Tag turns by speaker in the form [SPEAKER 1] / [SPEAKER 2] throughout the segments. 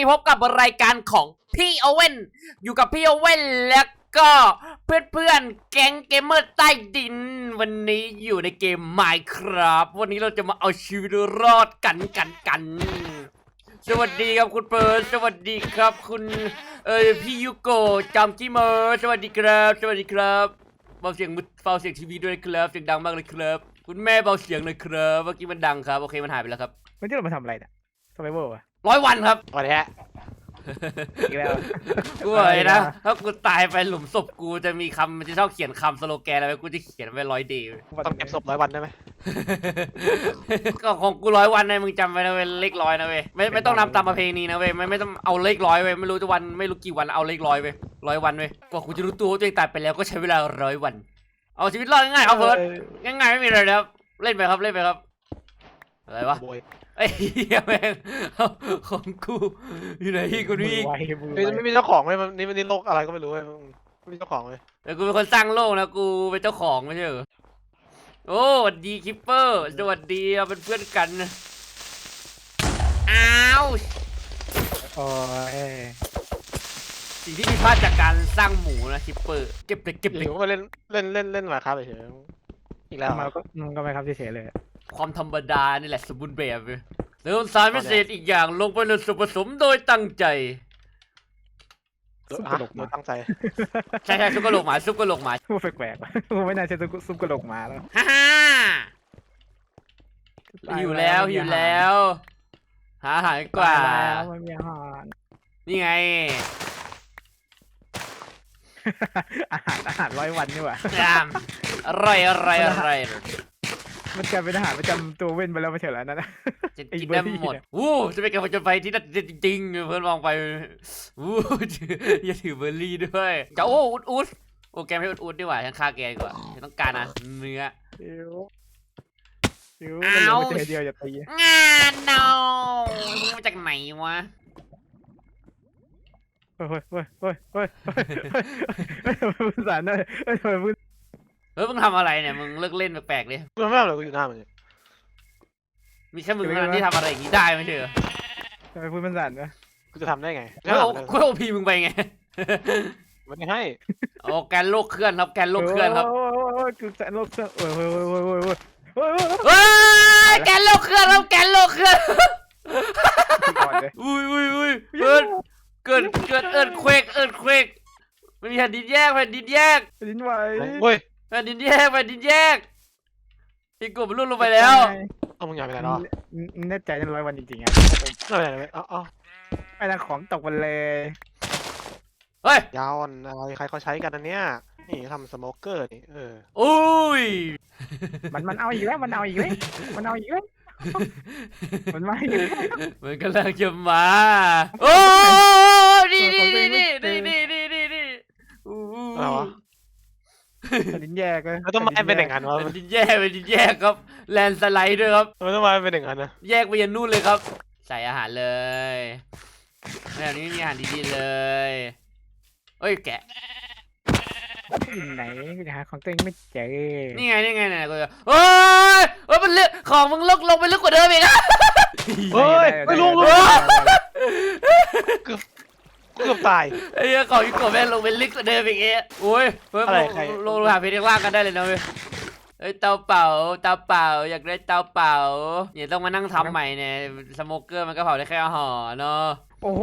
[SPEAKER 1] ีพบกับรายการของพี่โอเว่น อยู่กับพี่โอเว่นแล้วก็เพื่อนๆ แก๊งเกมเมอร์ใต้ดิน วันนี้อยู่ในเกม Minecraft วันนี้เราจะมาเอาชีวิตรอดกันกันกัน สวัสดีครับคุณเปิร์สวัสดีครับคุณเออพี่ยูโกจอมจิเมอร์สวัสดีครับ สวัสดีครับเบาเสียงมือเบาเสียงทีวีด้วยครับเสียงดังมากเลยครับ คุณแม่เบาเสียงเลยครับเมื่อกี้มันดังครับโอเคมันหายไปแล้วครับ
[SPEAKER 2] วันนี้เรามาทำอะไรเนี่ยสไบเวอร์อะ
[SPEAKER 1] ร้อยวันครับ
[SPEAKER 3] สวัสดีฮะ
[SPEAKER 2] อีกแล้ว
[SPEAKER 1] กูบอกเลยนะถ้ากูตายไปหลุมศพกูจะมีคำมันจะชอบเขียนคำสโลแกนอะไรไว้กูจะเขียนไว้ร้อยเดย์
[SPEAKER 3] ต้องเก็บศพร้อยวันได้ไหม
[SPEAKER 1] ก็ของกูร้อยวันนะมึงจำไว้นะเว้ยเลขร้อยนะเว้ยไม่ไม่ต้องนับตามประเพณีนะเว้ยไม่ไม่ต้องเอาเลขร้อยเว้ยไม่รู้จะวันไม่รู้กี่วันเอาเลขร้อยเว้ยร้อยวันเว้ยกว่ากูจะรู้ตัวว่าตัวเองตายไปแล้วก็ใช้เวลาร้อยวัน เอาชีวิตรอดง่ายๆครับเพิร์ดง่ายๆไม่มีอะไรเลยครับเล่นไปครับเล่นไปครับ อะไรวะ
[SPEAKER 3] โบย
[SPEAKER 1] ไอ้เหี้ยแม่งเอาของกูอยู่ไหนกู
[SPEAKER 2] มื
[SPEAKER 1] นี่
[SPEAKER 2] อไวมือ
[SPEAKER 3] ไม่
[SPEAKER 2] ไว
[SPEAKER 3] ไม่มีเจ้าของเลยมันนี่มันนี่โลกอะไรก็ไม่รู้เว้ยไม่มีเจ้าของเลย
[SPEAKER 1] แต่กูเป็นคนสร้างโลกนะกูเป็นเจ้าของไม่ใช่เหรอโอ้สวัสดีคิปเปอร์สวัสดีเราเป็นเพื่อนกันนะอ้าว
[SPEAKER 2] โอ้ย
[SPEAKER 1] สิ่งที่ผิดพลาดจากการสร้างหมูนะคิปเปอร์เก็บเลยเก็บ
[SPEAKER 3] อ
[SPEAKER 1] เลย
[SPEAKER 3] ยู่ๆก็มาเล่นเล่นเล่นเล่นหมาครับเฉยๆอีกแล้ว
[SPEAKER 2] ทำไมก็มันก็ไม่ครับเฉยๆเลย
[SPEAKER 1] ความธรรมดานี่แหละสมบูรณ์แบบเลยเติมสารพิเศษอีกอย่างลงไปในส่วนผสมโดยตั้งใจ
[SPEAKER 2] ซุปก
[SPEAKER 3] ฮะ
[SPEAKER 2] ระโหลกห
[SPEAKER 3] โด
[SPEAKER 2] มาย
[SPEAKER 3] ตั้งใจ
[SPEAKER 1] ใช่ใช่ซุปกระโหลกหมาซุปกระโหลกหมา
[SPEAKER 2] พูดแปลกๆว่ะกูไม่น่าใช่ซุปกระโหลกหมาแล้ว
[SPEAKER 1] ฮ่าฮ่าหิวแล้วหิวแล้ว หาอาหารกว่า
[SPEAKER 2] ตยแล้วไม่มีอาหาร
[SPEAKER 1] นี่ไง
[SPEAKER 2] อาหารอาหารร้อยวันนี่หว่า
[SPEAKER 1] จามอร่อยอร่อยอร่อย
[SPEAKER 2] มันกลายเป็นอาหารประจำตัวเว้นไปแล้วไม่ใช่เหรอนั่นนะ
[SPEAKER 1] จะ
[SPEAKER 2] ไอ้
[SPEAKER 1] กิน
[SPEAKER 2] เบอร์
[SPEAKER 1] ได้
[SPEAKER 2] รี่
[SPEAKER 1] หมด
[SPEAKER 2] เนี่ย
[SPEAKER 1] วู้จะไปกับผจญภัยที่น่าจะจริงๆเพื่อนมองไปวู้อย่าถือเบอร์รี่ด้วยจะโอ้อุดอุดโอ้แกไม่อุดอุดดีกว่าฉันฆ่าแกดีกว่าฉันต้องการนะเนื้อ
[SPEAKER 2] หิวหิวมันเหลือ
[SPEAKER 1] เอา
[SPEAKER 2] ไม่เจอเดียวอย่าตี
[SPEAKER 1] งานเนามึงมาจากไหนวะ
[SPEAKER 2] เฮ้ยเฮ้ยเฮ้ยเฮ้ยเฮ้ยเฮ้ยพื้นสารเลยเฮ้ยทำไมพื้น
[SPEAKER 1] เฮ้ยมึงทำอะไรเนี่ยมึงเลิกเล่นแปลกๆเลย
[SPEAKER 3] กูไม่ทำอะไรกูอยู่หน้ามันเนี่ย
[SPEAKER 1] มีแค่มึงเท่านั้นที่ทำอะไรอย่างนี้ได้ไม่ใช่เหรอ
[SPEAKER 2] ทำไมพื้นมันสั่นวะ
[SPEAKER 3] กูจะทำได้ไง
[SPEAKER 1] กูเอากูเอาพีมึงไปไง
[SPEAKER 3] มันไม่ให้
[SPEAKER 1] โอ้แกนโลกเคลื่อนครับแกนโลกเคลื่อนครับ
[SPEAKER 2] โอ้ยโอ้ยโอ้ยคือแสนโลกเคลื่อนโอ้ยโอ้ยโอ้ยโอ้ยโอ้ยโอ้ยโอ้ยโอ้ย
[SPEAKER 1] เฮ้ยแกนโลกเคลื่อนครับแกนโลกเคลื่อน
[SPEAKER 2] ก่อนเลย
[SPEAKER 1] อุ้ยอุ้ยอุ้ยเกิดเกิดเกิดเอิร์ดเควกเอิร์ดเควกไม่มีแผ่นดินแยกแผ่นดินแยก
[SPEAKER 2] ลิ้นไหว
[SPEAKER 3] เว้ย
[SPEAKER 1] แผ่นดินแยกแผ่นดินแยก อีกกลุ่มนลุ่นลงไปแล้ว
[SPEAKER 3] เอามึงอยากไปไหนเนาะ
[SPEAKER 2] แน่ใจจะร้อยวันจริงๆอะ
[SPEAKER 3] ไม่ไปไหนเลยเอาเอา
[SPEAKER 2] ไอ้นั่นของตกวันเลย
[SPEAKER 1] เฮ้ย
[SPEAKER 3] ยาวอ่อนอะไรใครเขาใช้กันอันเนี้ยนี่ทำสโมเกอร์นี่เออ
[SPEAKER 1] อุ้ย
[SPEAKER 2] มันมันเอาอีกแล้วมันเอาอีกแล้วมันเอาอีกแล้วมันมาอีกแล้ว
[SPEAKER 1] มันกำลังจะมา โอ้นี่นี่นี่นี่นี่นี่นี่นี่นี่อู้
[SPEAKER 3] อะไรวะ
[SPEAKER 2] ลิ้นแยกเลย
[SPEAKER 3] แล้วต้องมาเป็นอย่างนั้นวะ
[SPEAKER 1] แผ่นดินแยกแผ่นดินแยกครับ แลนสไลด์ด้วยครับ
[SPEAKER 3] ทำไมต้องมาเป็นอย่างนั้นนะ
[SPEAKER 1] แยกไปยันนู่นเลยครับ ใส่อาหารเลยแบบนี้ไม่มีอาหารดีๆเลยเอ้ยแกะ
[SPEAKER 2] อยู่ไหนกูจะหาของตัวเองไม่เจอ
[SPEAKER 1] นี่ไงนี่ไงเนี่ยกูจะเฮ้ยเฮ้ยมันเลือกของมึงลกลงไปลึกกว่าเดิมอีกอะ
[SPEAKER 3] เฮ้ยไม่ลุงลุง
[SPEAKER 2] ได้ได้ได้
[SPEAKER 3] กู เกือบตาย
[SPEAKER 1] ไอ้เหี้ยของอีกกว่าแม่งลงไปลึกกว่าเดิมอีกเอ๊ะโอ้ยเฮ้ย
[SPEAKER 3] อะไรใคร
[SPEAKER 1] ลงลงหาเพชรข้างล่างกันได้เลยนะเว้ยเอ้ยเตาเป่าเตาเป่าอยากได้เตาเป่าอย่าต้องมานั่งทำใหม่เนี่ยสโมเกอร์มันก็เผาได้แค่ห่อเนาะ
[SPEAKER 2] โอ้โห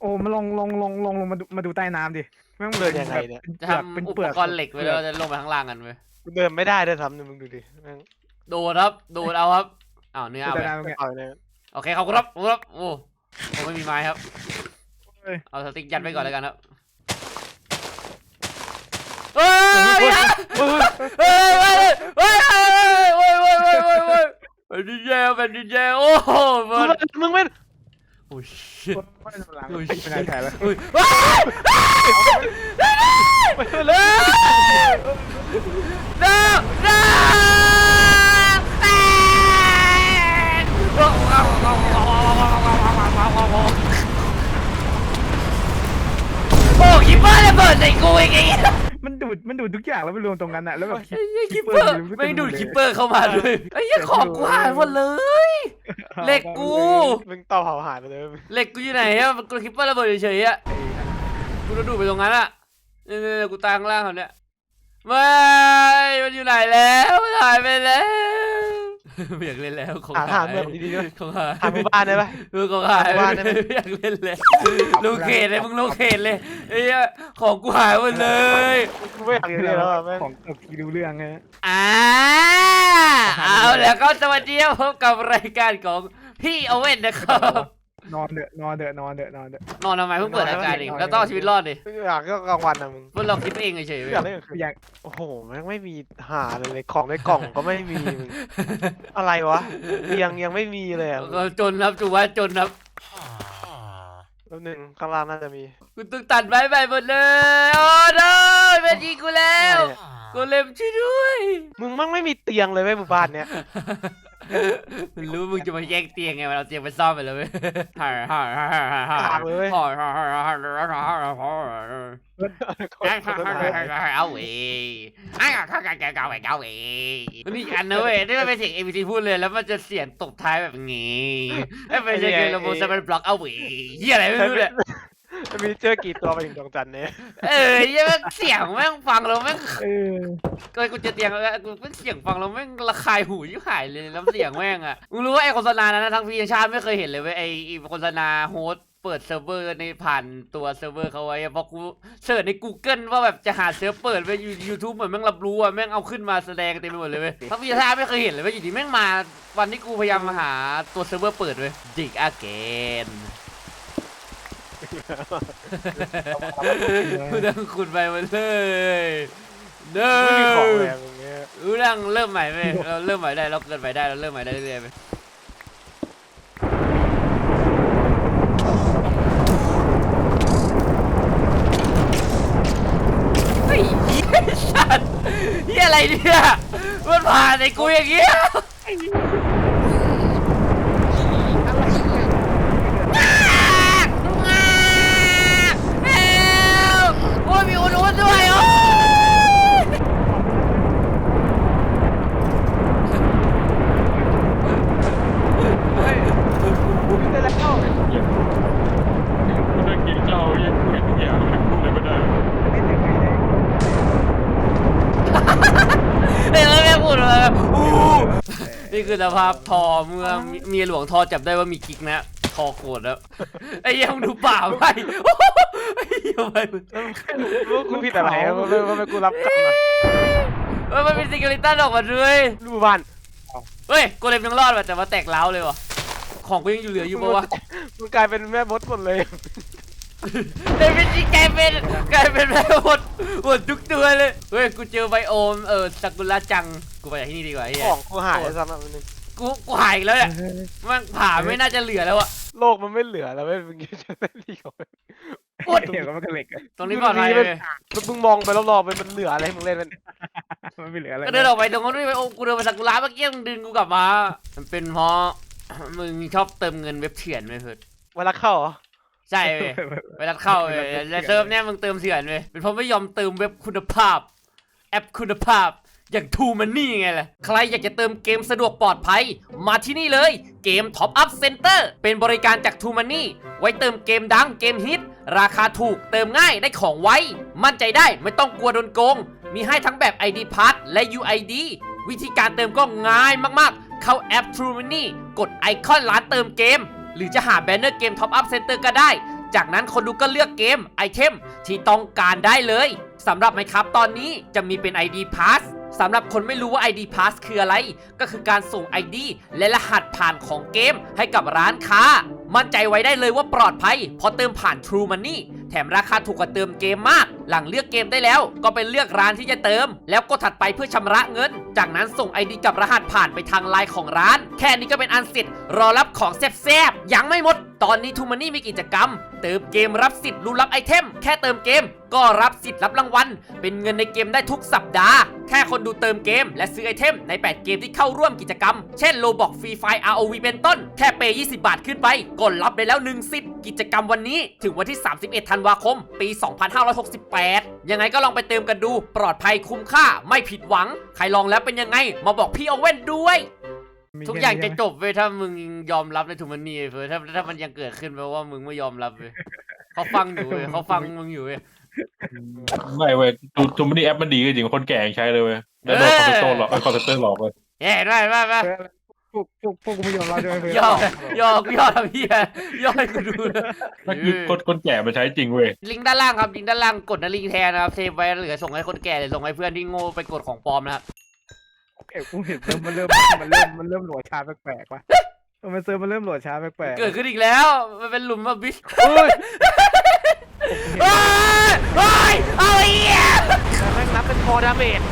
[SPEAKER 2] โอ้มาลงลงลงลงลงมาดูมาดูใต้น้ำดิแม่ง
[SPEAKER 3] เดินยังไงเนี่ย
[SPEAKER 1] จะ
[SPEAKER 2] เป็น
[SPEAKER 1] ทำอุ
[SPEAKER 2] เปลื
[SPEAKER 1] ป
[SPEAKER 2] อก
[SPEAKER 1] กรณ์เหล็กไว้แล้วจะลงไปข้างล่างกันเว้ย
[SPEAKER 3] กูเดินไม่ได้ด้วยซ้ำเนี่ยมึงดูดิแม่ง
[SPEAKER 1] โดดครับโดดเอาครับอ้าวเนื้อ
[SPEAKER 2] เปลือก
[SPEAKER 1] เอา
[SPEAKER 2] ใต้
[SPEAKER 1] ไป
[SPEAKER 2] น้ำเนี่ย
[SPEAKER 3] เอาเนี่ย
[SPEAKER 1] โอเคเขาครับครับโอ้ผมไม่มีไม้ครับ
[SPEAKER 2] เอ้ย
[SPEAKER 1] เอาสติ๊กยัดไว้ก่อนแล้วกันครับเฮ้ยเฮ้ยเฮ้ยเฮ้ยเฮ้ยเฮ้ยเฮ้ยเฮ้ยเฮ้ยเฮ้ยเป็นดินแย่เป็นดินแย่โอ้โหมั
[SPEAKER 3] มึง
[SPEAKER 1] น
[SPEAKER 3] มึงไม่
[SPEAKER 1] โอ้ชิต
[SPEAKER 2] ไม่ได้หลัง
[SPEAKER 1] โอ้ย
[SPEAKER 2] ไม่ได้ถ่ายแล้ว
[SPEAKER 1] เฮ้ยว้ายเลยน้าน้าโอ้ คิปเปอร์ระเบิดใส่กูอีกไอ้เหี้ย
[SPEAKER 2] มันดูดมันดูดทุกอย่างแล้วไปรวมตรงนั้นอะแล้วแบบ
[SPEAKER 1] ไอ้เหี้ยคิปเปอร์ไม่งดูดคิปเปอร์เข้ามาด้วยไอ้เหี้ยของกูหายหมดเลยเหล็กกู
[SPEAKER 3] มึงต่อเผาหายไปเลย
[SPEAKER 1] เหล็กกูอยู่ไหนอะมันกูคิดว่าระเบิดเฉยๆอะกูจะดูดไปตรงนั้นอะเนี่ยๆๆกูตายข้างล่างเขาเนี่ยไม่มันอยู่ไหนแล้วมันหายไปแล้ว ไม่อยากเล่นแล้วของ
[SPEAKER 3] หา
[SPEAKER 1] หา
[SPEAKER 3] ทางเมืองดีๆด้วย
[SPEAKER 1] ของหาย
[SPEAKER 3] หาหมู่บ้านได้ปะ
[SPEAKER 1] เออของหาย
[SPEAKER 3] หาบ้านได้ไหม
[SPEAKER 1] ไม่อยากเล่นเลยโลเคทเลยมึงโลเคทเลยไอ้เหี้ยของกูหายหมดเลย
[SPEAKER 3] กูไม่อยากเล่นแล้วอะแม่ง
[SPEAKER 2] ของตกที่รู้เรื่องฮะ
[SPEAKER 1] อ่าเอาแล้วก็สวัสดีครับพบกับรายการของพี่โอเว่นนะครับ
[SPEAKER 2] นอนเดอะนอนเดอะนอนเดอะนอนเดอะ
[SPEAKER 1] นอนทำไมเพิ่งเปิดรายการเองแล้วต้องเอาชีวิตรอดดิ
[SPEAKER 3] อยากก็กลางวันอะมึง
[SPEAKER 1] พวกเราคิดเองเฉยๆเว้
[SPEAKER 3] อยากเล่นกลางคืน
[SPEAKER 2] อยาก
[SPEAKER 3] โอ้โหแม่งไม่มีหาเลยเลยของในกล่องก็ไม่มีมึงอะไรวะยังยังไม่มีเลยอะ
[SPEAKER 1] ก็จนครับจูว่าจนครับ
[SPEAKER 3] แป๊บหนึงข้างล่างน่าจะมี
[SPEAKER 1] กูต้องตัดไม้ไปหมดเลยโอ้โนเป็นยิงกูแล้วกูเล็มช่วยด้วย
[SPEAKER 3] มึงมั่งไม่มีเตียงเลยเว้ยหมู่บ้านเนี้ย
[SPEAKER 1] มันรู้มึงจะมาแย่งเตียงไงมันเอาเตียงไปซ่อมไปแล้วเว้ยฮ่าฮ่าฮ่าฮ่าฮ่าฮ่าฮ่าฮ่าฮ่าฮ่าฮ่าฮ่าฮ่าเอาเว้ยอ้าวข้าแกเก่าไปเก่าเว้ยนี่อันนะเว้ยนี่มันเป็นเสียง ABC พูดเลยแล้วมันจะเสียงตบท้ายแบบงี้ไม่เป็นเสียงระบบจะเป็นบล็อกเอาเว้ยเฮียอะไรไม่รู้เนี่ย
[SPEAKER 3] จะมีเจอกี่ตัวไปถึงดวงจันทร์เนี่ย
[SPEAKER 1] เออเหี้ยังเสียงแม่งฟังแล้วแม่ง
[SPEAKER 2] เออ
[SPEAKER 1] ก็กูจะเตียงแล้วกูเป็นเสียงฟังแล้วแม่งระคายหูยิ่งหายเลยแล้วเสียงแม่งอะมึงรู้ว่าไอ้โฆษณานั้นนะทั้งพี่ทั้งชาติไม่เคยเห็นเลยเว้ยไอ้ไอ้โฆษณาโฮสต์เปิดเซิร์ฟเวอร์ในผ่านตัวเซิร์ฟเวอร์เขาไว้อะเพราะกูเสิร์ชใน Google ว่าแบบจะหาเซิร์ฟเปิดไปยูทูบเหมือนแม่งรับรู้อะแม่งเอาขึ้นมาแสดงเต็มไปหมดเลยเว้ยทั้งพี่ทั้งชาติไม่เคยเห็นเลยเว้ยอยู่ดีแม่งมาวันที่กูพยายามมาหาตัวเซิร์ฟเวอร์เปิดเว้ยดิกอาเกน กูดังขุดไปหมดเลยเด้
[SPEAKER 3] ไม่มีของ
[SPEAKER 1] อ
[SPEAKER 3] เลยอะมึงเนี่ย
[SPEAKER 1] รู้ดังเริ่มใหม่ไหมเราเริ่มใหม่ได้เราเกิดใหม่ได้เราเริ่มใหม่ได้เรื่อยๆไปเฮ้ยเหี้ยสัตว์เฮียอะไรเนี่ยมันผ่านในกูอย่างเงี้ยเอ้าโอ้ยมีอุนุนด้วยโอ้ย
[SPEAKER 3] เฮ้ยได้แล้ว
[SPEAKER 4] กูนั่งกินข้าวยังคุยทุกอย่างเลยพูดอะไรไม่ได้
[SPEAKER 2] เล่นยังไง เนี่ย
[SPEAKER 1] เฮ้ยแม่พูดอะไรอู้นี่คือสภาพทอเมื่อเมียหลวงทอจับได้ว่ามีกิ๊กนะคอโกรธแล้วไอ้เหี้ยังดูป่าไปไอ้เหี้ยังไป
[SPEAKER 3] รู้กูผิดอะไรอะมันเป็นมันเป็นกูรับกรรมอะ
[SPEAKER 1] เฮ้ยมันเป็นซิงเกิลิตันออกมาด้วย
[SPEAKER 3] หมู่บ้าน
[SPEAKER 1] เฮ้ยกูเลยยังรอดว่ะแต่ว่าแตกเล้าวเลยว่ะของกูยังอยู่เหลืออยู่ปะวะ
[SPEAKER 3] มึงกลายเป็นแม่มดหมดเลย
[SPEAKER 1] เดวิดนี่กลายเป็นกลายเป็นแม่หมดหมดทุกตัวเลย เฮ้ย กูเจอไบโอม เออซากุระจัง กูไปจากที่นี่ดีกว่าไอ้เหี้
[SPEAKER 3] ข
[SPEAKER 1] ย
[SPEAKER 3] องกูหายซ้ำอะมันง
[SPEAKER 1] กูกูหายอีกแล้วเนี่ยมันผ่าไม่น่าจะเหลือแล้วอะ
[SPEAKER 3] โลกมันไม่เหลือแล้วเว้ยมึงจะเล่นดีกว่า
[SPEAKER 1] โอ๊ย
[SPEAKER 2] เดี๋ยวก็มันก็เหล็กอะ
[SPEAKER 1] ตรงนี้ปลอดภัยเลย
[SPEAKER 3] มึงมองไปรอบๆมันมันเหลืออะไรให้มึงเล่นมัน
[SPEAKER 2] มันไม่เหลืออะไร
[SPEAKER 1] ก็เดินออกไปตรงนั้นไปโอ้กูเดินไปซากุระเมื่อกี้มึงดึงกูกลับมา มันเป็นเพราะมึงชอบเติมเงินเว็บเถื่อนไหมเพื่อน
[SPEAKER 3] เวลาเข้าเหรอ
[SPEAKER 1] ใช่เว้ยเวลาเข้าเว้ยแต่เติมเนี่ยมึงเติมเถื่อนเว้ยเป็นเพราะไม่ยอมเติมเว็บคุณภาพ แอปคุณภาพ อย่างทูมันนี่ไงล่ะ ใครอยากจะเติมเกมสะดวกปลอดภัย มาที่นี่เลยเกม Top Up Center เป็นบริการจากทูมันนี่ไว้เติมเกมดังเกมฮิต ราคาถูกเติมง่ายได้ของไวมั่นใจได้ไม่ต้องกลัวโดนโกง มีให้ทั้งแบบ ID Pass และ UID วิธีการเติมก็ง่ายมากๆ เข้าแอป True Money กดไอคอนร้านเติมเกม หรือจะหาแบนเนอร์เกมท็อปอัพเซ็นเตอร์ก็ได้ จากนั้นคนดูก็เลือกเกมไอเทมที่ต้องการได้เลยสำหรับไหมครับตอนนี้จะมีเป็น ID Pass สำหรับคนไม่รู้ว่า ID Pass คืออะไร ก็คือการส่ง ID และรหัสผ่านของเกมให้กับร้านค้า มั่นใจไว้ได้เลยว่าปลอดภัยเพราะเติมผ่าน True Money แถมราคาถูกกว่าเติมเกมมาก หลังเลือกเกมได้แล้ว ก็ไปเลือกร้านที่จะเติม แล้วก็ถัดไปเพื่อชำระเงิน จากนั้นส่ง ID กับรหัสผ่านไปทางไลน์ของร้าน แค่นี้ก็เป็นอันเสร็จรอรับของแซ่บๆยังไม่หมด ตอนนี้ทูมันนี่มีกิจกรรม เติมเกมรับสิทธิ์ลุ้นรับไอเทม แค่เติมเกม ก็รับสิทธิ์รับรางวัล เป็นเงินในเกมได้ทุกสัปดาห์ แค่คนดูเติมเกม และซื้อไอเทมใน 8 เกมที่เข้าร่วมกิจกรรม เช่นโลบอกฟรีไฟ ROV เป็นต้น แค่เปย์20 บาทขึ้นไปก็รับได้แล้ว1สิทธิ์กิจกรรมวันนี้ ถึงวันที่ 31 ธันวาคม ปี 2568 ยังไงก็ลองไปเติมกันดู ปลอดภัยคุ้มค่าไม่ผิดหวัง ใครลองแล้วเป็นยังไง มาบอกพี่โอเว่นด้วย
[SPEAKER 2] มี
[SPEAKER 1] ทุก
[SPEAKER 2] แค่
[SPEAKER 1] อย่าง
[SPEAKER 2] นี้
[SPEAKER 1] จะ
[SPEAKER 2] ใช่ไหม
[SPEAKER 1] จบเว้ยถ้ามึงยอมรับในทูมันนี่เฟิร์สถ้าถ้ามันยังเกิดขึ้นแปลว่ามึงไม่ยอมรับเว้ยเขาฟังอยู่เว้ยเขาฟังมึงอยู่เว้ย
[SPEAKER 4] ไม่เว้ยทูทูมันนี่แอปมันดีก็จริงคนแก่ยังใช้เลยเว้ยแล้วโดนคอนเซนเตอร์หลอกคอนเซนเตอร์หลอกเลย
[SPEAKER 1] เฮ้ยได้ได้ได้
[SPEAKER 2] เออพวกพวกพวกกูไม่ยอมรับใช่ไหมเพื่อน
[SPEAKER 1] ย่อย่อย่อทำเฮียย่อให้กูดูนะ
[SPEAKER 4] นั่นคือคนคนแก่มันใช้จริงเว้ย
[SPEAKER 1] ลิงก์ด้านล่างครับลิงก์ด้านล่างกดนะลิงก์แทนนะครับเซฟไว้เหลือส่งให้คนแก่หรือส่งให้เพื่อนที่โง่ไปกดของปลอมนะครับ
[SPEAKER 2] เอ้ยกูเห็นเริ่มมันเริ่มมันเริ่มมันเริ่มโหลดช้าแปลกๆว่ะเออมันเซิร์ฟมันเริ่มโหลดช้าแปลกๆ
[SPEAKER 1] เกิดขึ้นอีกแล้ว มันเป็นหลุมมาบิช
[SPEAKER 3] เฮ้ย
[SPEAKER 1] เฮ้ยเฮ้ยเอาไอ้เหี้ย
[SPEAKER 3] แต่แม่งนับเป็นพอดาเมจ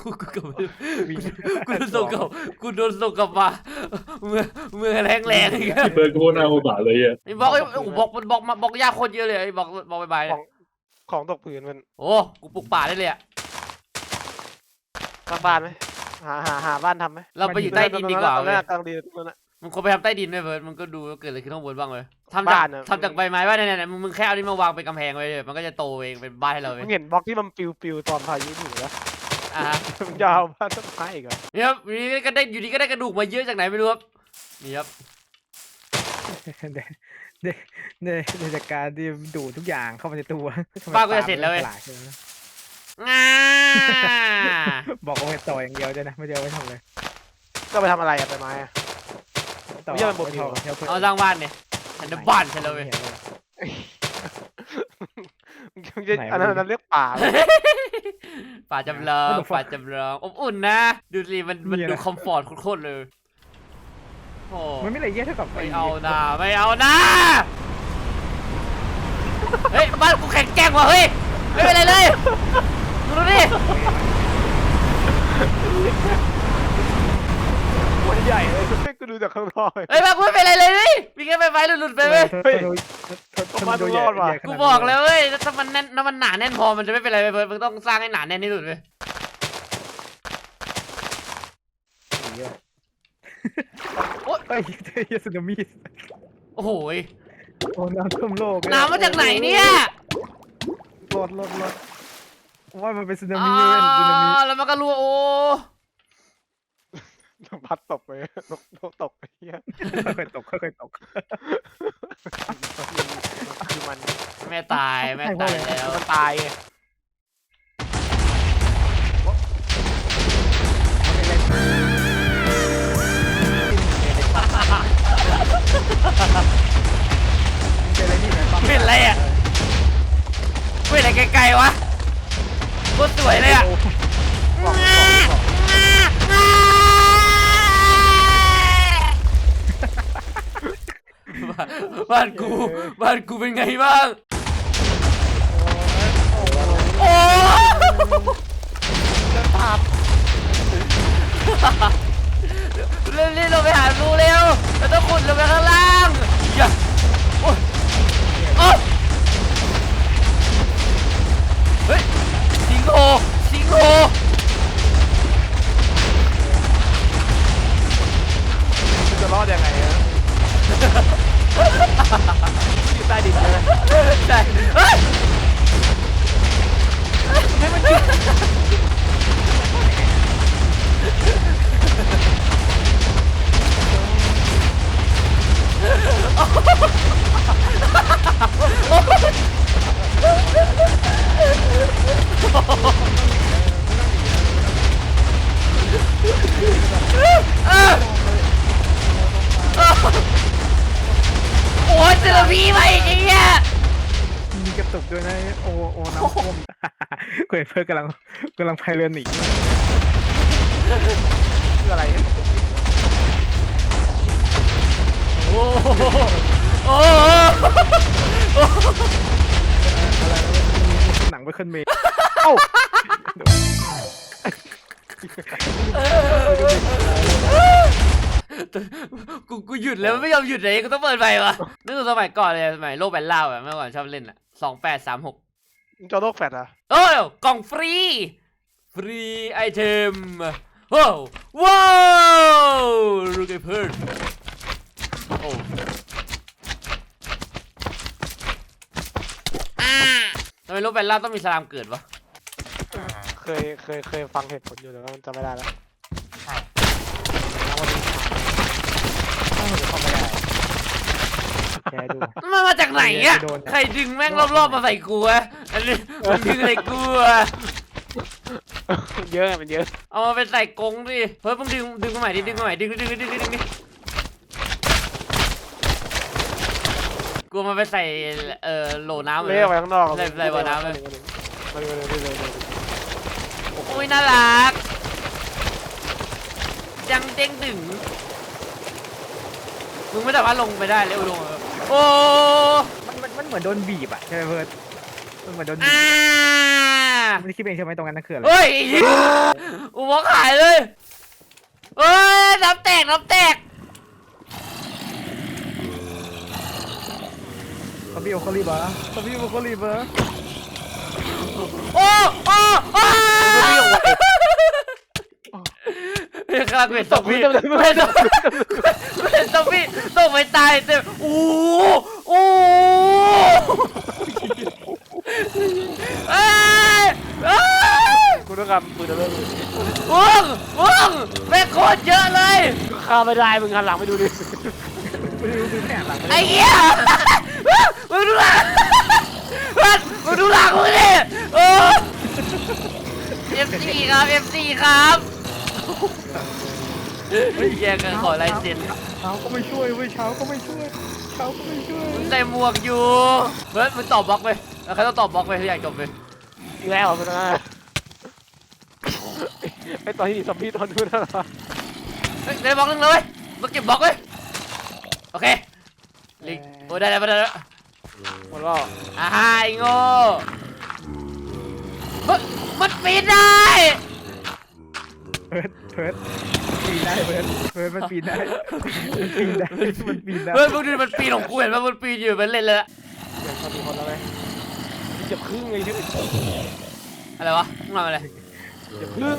[SPEAKER 1] กูกูกลับมากูโดนส่งกลับกูโดนส่งกลับมาเมื่อเมื่อแรงแรงๆอีกแล้ว
[SPEAKER 4] เบิร์ดโคตรน่าโหดบาทเลยอะ
[SPEAKER 1] ไอ้บอกไอ้ยโอ้โหบอกมันบอกมาบอกยากโคตรเยอะเลยไอ้บอกบอกบายบายๆ
[SPEAKER 3] ของของตกผืนมัน
[SPEAKER 1] โอ้กูปลูกป่าได้เลยอะ
[SPEAKER 3] สร้างบ้านไหมหาหาหาบ้านทำไหม
[SPEAKER 1] เราไปอยู่ใต้ดินดีกว่า
[SPEAKER 3] ตรง
[SPEAKER 1] เว้ย
[SPEAKER 3] นั้นกลางดินตรงนั้นน่ะ
[SPEAKER 1] มึงควรไปทำใต้ดินด้วยเพิร์ดมึงก็ดูว่าเกิดอะไรขึ้นข้างบนบ้างเลยทำจาก
[SPEAKER 3] บ้านอะ
[SPEAKER 1] ทำจากใบไม้ว่าเนี่ยเนี่ยมึงมึงแค่เอานี่มาวางเป็นกำแพงไว้เลยมันก็จะโตเองเป็นบ้านให้เราเอ
[SPEAKER 3] มึ
[SPEAKER 1] ง
[SPEAKER 3] งเห็นบล็อกที่มันปิวปิวๆตอนพายุอยู่แล้ว
[SPEAKER 1] อะฮะ
[SPEAKER 3] มึงจะเอาบ้านต้นไม้อีกเหรอ
[SPEAKER 1] นี่ครับอยู่ดีก็ได้อยู่ดีก็ได้กระดูกมาเยอะจากไหนไม่รู้ครับนี่ครับ
[SPEAKER 2] เดเดเดเดจากการที่ดูดทุกอย่างเข้ามาในตัวทำไม
[SPEAKER 1] บ้านก็จะเสร็จแล้วเว้ย
[SPEAKER 2] ปามันฉาดจังวะ
[SPEAKER 1] งา
[SPEAKER 2] บอกเอาไปต่ออย่างเดียวด้วยนะไม่ได้เอาไว้ทำเลย
[SPEAKER 3] ก็ไปทำอะไรอะใบไม้อะ
[SPEAKER 2] ต่อ
[SPEAKER 3] ไม่ใช่มันบด
[SPEAKER 2] ไว้
[SPEAKER 3] อยู่
[SPEAKER 2] ต่อ
[SPEAKER 3] เหรอ
[SPEAKER 2] เที่ยวเพื่อน
[SPEAKER 1] เอาสร้างบ้านเนี่ยฉันจะบ้านฉันแล้วเว้ย
[SPEAKER 2] ไม่ห็นล
[SPEAKER 3] มึงจะ
[SPEAKER 2] ไหนวะ
[SPEAKER 3] อันนั้นอันนั้นเรียกป่า
[SPEAKER 1] ป่าจำลอง
[SPEAKER 2] What the fuck?
[SPEAKER 1] ป่าจำลองอบอุ่นนะ ดูสิมันมัน
[SPEAKER 2] เนี่ยนะ
[SPEAKER 1] ดูคอมฟอร์ตโคตรๆเลยโอ้
[SPEAKER 2] มันไม่ละเอียดเท่ากับ
[SPEAKER 1] ไม่เอานะไม่เอานะ เฮ้ยบ้านกูแข็งแกร่งว่ะเฮ้ยไม่เป็นไรเลย ดูดิ
[SPEAKER 3] มันใหญ่เลยให้กูดูจากข้างนอกเลย
[SPEAKER 1] เฮ้ยบ้านกูไม่เป็นไรเลยนี่มีแค่ไฟไฟหลุดๆไปเว้ย
[SPEAKER 3] เฮ้ย
[SPEAKER 2] ทำไมดู
[SPEAKER 3] ผมว่าต้องรอดว่ะ
[SPEAKER 1] กูบอกแล้วเว้ยถ้ามันแน่นถ้ามันหนาแน่นพอมันจะไม่เป็นไรไปเพิร์ดมึงต้องสร้างให้หนาแน่นที่สุดเว้ยโอ๊ย
[SPEAKER 2] เฮ้ยเฮ้ยสึนามิ
[SPEAKER 1] โอ้โหย
[SPEAKER 2] โอ้น้ำท่วมโลกเลย
[SPEAKER 1] น้ำมาจากไหนเนี่ย
[SPEAKER 2] รถรถรถ ว่ามันเป็นสึนา
[SPEAKER 1] อ่า
[SPEAKER 2] มิเว้ยสึนามิ
[SPEAKER 1] แล้วมันก็รั่วโอ้
[SPEAKER 3] พัดตกไปนกนกตกไปเฮีย
[SPEAKER 2] ค่อยๆตกค่อยๆตก
[SPEAKER 3] คือมัน
[SPEAKER 1] แม่ตายแม่ตายแล้ว
[SPEAKER 3] มันตายไง
[SPEAKER 2] เป็นอะไรที่ไหนปั๊ม
[SPEAKER 1] เป็นอะไรอะเป็นอะไรไกลๆวะโคตรส วยเลยอะ
[SPEAKER 3] บอกบอกบอก
[SPEAKER 1] บ้านกูบ้านกูเป็นไงบ้างโอ้
[SPEAKER 3] ภาพ
[SPEAKER 1] เร็วรีบลงไปหารูเร็วเราต้องขุดลงไปข้างล่างอย่าโอ้ย โหสิงโห
[SPEAKER 3] มันจะรอดยังไงฮะอยู่ใต้ดินใช่ไหม
[SPEAKER 1] ใช่เฮ้ย
[SPEAKER 3] ให้มันหยุด
[SPEAKER 1] โอ้ ยเจอพี่มาอีกไอ้เงี้ย
[SPEAKER 2] มีกระตุกด้วยนะโอ้โอ้น้ำท่วมเพื่อนเพื่อนกำลังกำลังพายเรือหนี
[SPEAKER 3] คืออะไรเนี่ย
[SPEAKER 1] โอ้โหโอ้โห
[SPEAKER 2] หนังไปขึ้นเมย์
[SPEAKER 3] เอ้า
[SPEAKER 1] กูกูหยุดแล้วไม่ยอมหยุดเลยกูต้องเปิดไปวะนึกถึงสมัยก่อนเลยสมัยโลกแบนเล่าอะเมื่อก่อนชอบเล่นอะสองแปดสามหก
[SPEAKER 3] มึงจะโรคแฟดอะ
[SPEAKER 1] โอ้ยกล่องฟรี ฟรีไอเทมว้าวว้าวลูกไอ้เพื่อนโอ้อ่า ทำไมโลกแบนเล่าต้องมีสลามเกิดวะ
[SPEAKER 3] เคยเคยเคยฟังเหตุผลอยู่แต่ว่ามันจำไม่ได้แล้ว
[SPEAKER 2] น้ำวันนี้ถ้าผมจะเข้าไม่ได้แกดู
[SPEAKER 1] มันมาจากไหนอะ
[SPEAKER 2] โดน
[SPEAKER 1] ใครดึงแม่งรอบๆมาใส่กูวะอันนี้มันดึงอะไรกูอะ
[SPEAKER 3] มันเยอะไงมันเยอะ
[SPEAKER 1] เอามาเป็นใส่กรงดิเฮ้ยมึงดึงดึงมาใหม่ดิดึงมาใหม่ดึงดึงดึงดึงดึงดึงดิ กูเอามาไปใส่เอ่อโหลน้ำ
[SPEAKER 3] เลี้ยไปข้างนอก
[SPEAKER 1] ใส่ใส่บ่อน้ำเลย
[SPEAKER 3] มาเลยมาเลยมาเลยมาเลย
[SPEAKER 1] โอ้ยน่ารักยังเด้งดึงมึงไม่สามารถลงไปได้เลยลงเออโอ้
[SPEAKER 2] มันมันมันเหมือนโดนบีบอะใช่ไหมเพิร์ดมันเหมือนโดนบี
[SPEAKER 1] อ่า
[SPEAKER 2] บไม่ได้คิดเองใช่ไหมตรงนั้นนั่นคืออะไร
[SPEAKER 1] เฮ้ยอุโมงค์หายเลยเฮ้ยน้ำแตกน้ำแตก
[SPEAKER 2] ซอมบี้โอคอลีบะซอมบี้โอคอลีบะ
[SPEAKER 1] โอ้โอ้โอ้เฮ้ยข้างเห็นซอมบี้เห็นซอมบี้เห็นซอมบี้ตกไปตายเต็มโอ้โอ้เอ้ยเอ้ย
[SPEAKER 3] กูต้องการปืนระเบิด
[SPEAKER 1] มึงมึงแม่งโคตรเยอะเลย
[SPEAKER 3] ฆ่าไม่ได้มึงหันหลังไปดูดิ
[SPEAKER 2] ไม่รู้คือแค่หลัง
[SPEAKER 1] ไอ้เหี้ย มึงดูหลังมึงดูหลังมึงดิโอ้ F4 ครับ F4 ครับแย่กันขอลายเซ็น
[SPEAKER 2] เช้าก็ไม่ช่วยเว้ยเช้าก็ไม่ช่วยเช้าก็ไม่ช่วย
[SPEAKER 1] มึงใส่หมวกอยู่เฮ้ยมึงตอบบล็อกไปแล้วเขาต้องตอบบล็อกไปที่อยากจบไป
[SPEAKER 3] อีกแล้วมันนะไอตอนที่ซอมบี้ตอนนู้นนะ
[SPEAKER 1] เฮ้ยได้บล็อกหนึงเลยมาเก็บบล็อกเลยโอเคลิงโอ้ได้แล้วได้แล้ว
[SPEAKER 3] หมดแล้ว
[SPEAKER 1] อ่าไอ้โง่เฮ้ยมันปีนได้
[SPEAKER 2] เพิร์ดเพิร์ดปีนได้เพิร์ดเพิร์ดมันปีนได้มันปีนได้มันปีนได้
[SPEAKER 1] เฮ้ยมึงดูมันปีนของกูเห็นป่ะมันปีนอยู่มันเล่นเลยอะ
[SPEAKER 3] เดี๋ยวพอดีคนแล้วไหมจะพึ่งไงชื่อ
[SPEAKER 1] อะไรวะมึงทำอะไร
[SPEAKER 3] จะพึ่ง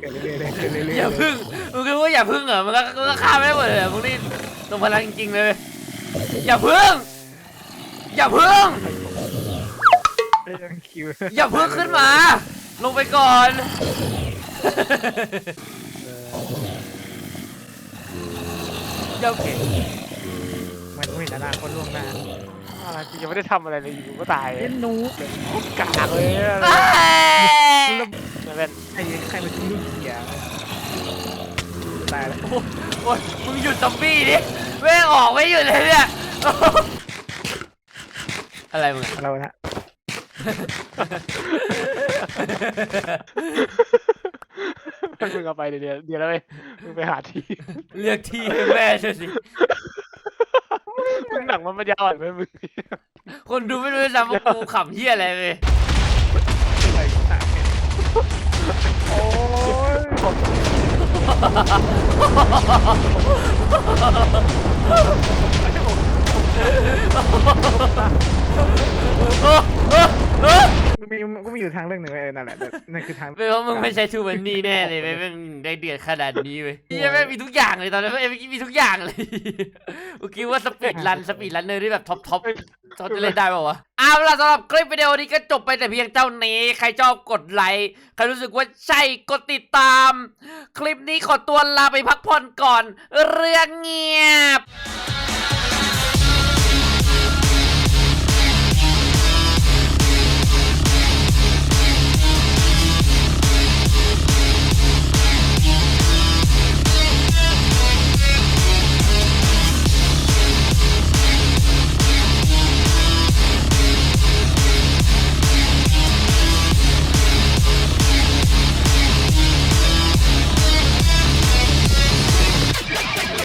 [SPEAKER 2] เกิดเรื่อยๆเลยเกิดเรื่อยๆเลย
[SPEAKER 1] อย่าพึ่งมึงคิดว่าอย่าพึ่งเหรอมันก็มันก็ฆ่าไม่ได้หมดเลยอะมึงนี่ตรงพลังจริงๆเลย อย่าพึ่ง อย่าพึ่ง
[SPEAKER 2] เรื่องคิว
[SPEAKER 1] อย่าพึ่งขึ้นมา ลงไปก่อน อย่า
[SPEAKER 2] มันไม่เห็นอนาคตล่วงหน้า
[SPEAKER 3] อะไรจริงยังไม่ได้ทำอะไรเลยอยู่ก็ตาย
[SPEAKER 2] เล่นนูบ
[SPEAKER 3] กากเลย
[SPEAKER 1] เอ้ย
[SPEAKER 3] นั่นเป็น
[SPEAKER 2] ใครใครมาทิ้งลูกเกียร์ ตายแล้ว
[SPEAKER 1] โอ๊ยมึงหยุดซอมบี้ดิแม่งออกไม่หยุดเลยเนี่ย อะไรมึงอะ
[SPEAKER 2] เรานะ
[SPEAKER 3] มึงเอาไปเดี๋ยวเดี๋ยวเดี๋ยวแล้วไปมึงไปหาที่
[SPEAKER 1] เรียกที่ให้แม่ช่วยสิ
[SPEAKER 3] มึงหนังมันไม่ยาวอะไหมมึง
[SPEAKER 1] คนดูไม่รู้ด้วยซ้ำว่ากูขำเฮียอะไรเลย
[SPEAKER 2] อะไรต่างเนี่ยโอ้ย
[SPEAKER 1] โอ้โอ้โอ้
[SPEAKER 2] มันมีมันก็มีอยู่ทางเรื่องหนึ่งเว้ยเออนั่นแหละนั่นคือทาง
[SPEAKER 1] เป็นเพราะมึงไม่ใช้ทูมันนี่แน่เลยไม่เป็นได้เดือดขนาดนี้เว้ยเฮียแม่งมีทุกอย่างเลยตอนนั้นเอ็มมีทุกอย่างเลยเมื่อกี้ว่าสปีดรันสปีดรันเนอร์ที่แบบท็อปท็อปเขาจะเล่นได้ป่าวะเอาล่ะสำหรับคลิปวิดีโอนี้ก็จบไปแต่เพียงเท่านี้ ใครชอบกดไลค์ใครรู้สึกว่าใช่กดติดตาม คลิปนี้ขอตัวลาไปพักผ่อนก่อน เรื่องเงียบ